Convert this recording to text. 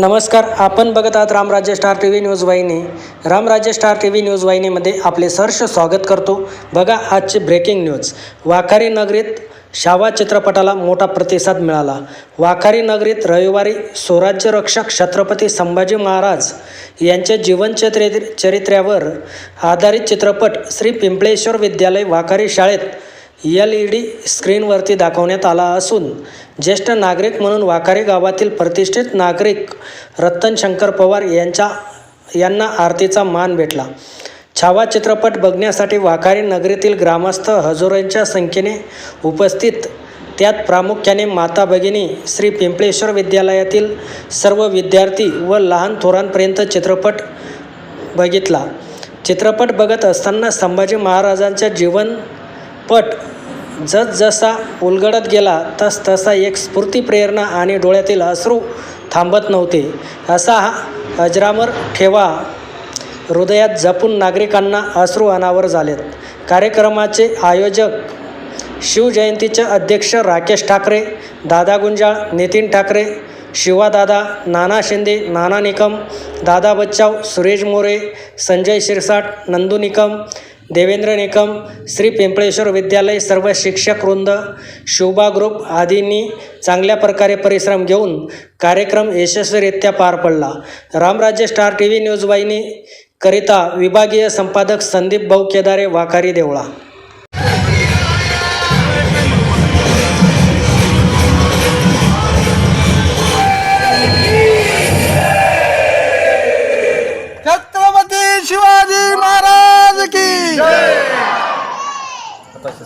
नमस्कार आपण बघत आहात Ramrajya star T V news वाहिनी. Ramrajya star T V news वाहिनीमध्ये आपले सहर्ष स्वागत करतो. बघा आजची ब्रेकिंग न्यूज वाखारी नगरीत शावा चित्रपटाला मोठा प्रतिसाद मिळाला. वाखारी नगरीत रविवारी स्वराज्य रक्षक छत्रपती संभाजी महाराज यांच्या जीवनचरित्र चरित्र्यावर आधारित चित्रपट श्री पिंपळेश्वर विद्यालय वाखारी शाळेत एल ई डी स्क्रीनवरती दाखवण्यात आला असून ज्येष्ठ नागरिक म्हणून वाखारी गावातील प्रतिष्ठित नागरिक रत्तन शंकर पवार यांच्या यांना आरतीचा मान भेटला. छावा चित्रपट बघण्यासाठी वाखारी नगरीतील ग्रामस्थ हजोरांच्या संख्येने उपस्थित. त्यात प्रामुख्याने माता भगिनी श्री पिंपळेश्वर विद्यालयातील सर्व विद्यार्थी व लहान थोरांपर्यंत चित्रपट बघितला. चित्रपट बघत असताना संभाजी महाराजांच्या पट. जसजसा उलगडत गेला तस तसा एक स्फूर्ती प्रेरणा आणि डोळ्यातील अश्रू थांबत नव्हते. असा हा अजरामर ठेवा. हृदयात जपून नागरिकांना अश्रू अनावर झालेत. कार्यक्रमाचे आयोजक शिवजयंतीचे अध्यक्ष राकेश ठाकरे दादा गुंजाळ नितीन ठाकरे शिवादादा नाना शिंदे नाना निकम दादा बच्चाव सुरेश मोरे संजय शिरसाट नंदू निकम देवेंद्र निकम श्री पिंपळेश्वर विद्यालय सर्व शिक्षक वृंद शोभा ग्रुप आदींनी चांगल्या प्रकारे परिश्रम घेऊन कार्यक्रम यशस्वीरित्या पार पडला. Ramrajya star T V news वाहिनी करिता विभागीय संपादक संदीप भाऊ केदारे वाखारी देवळा.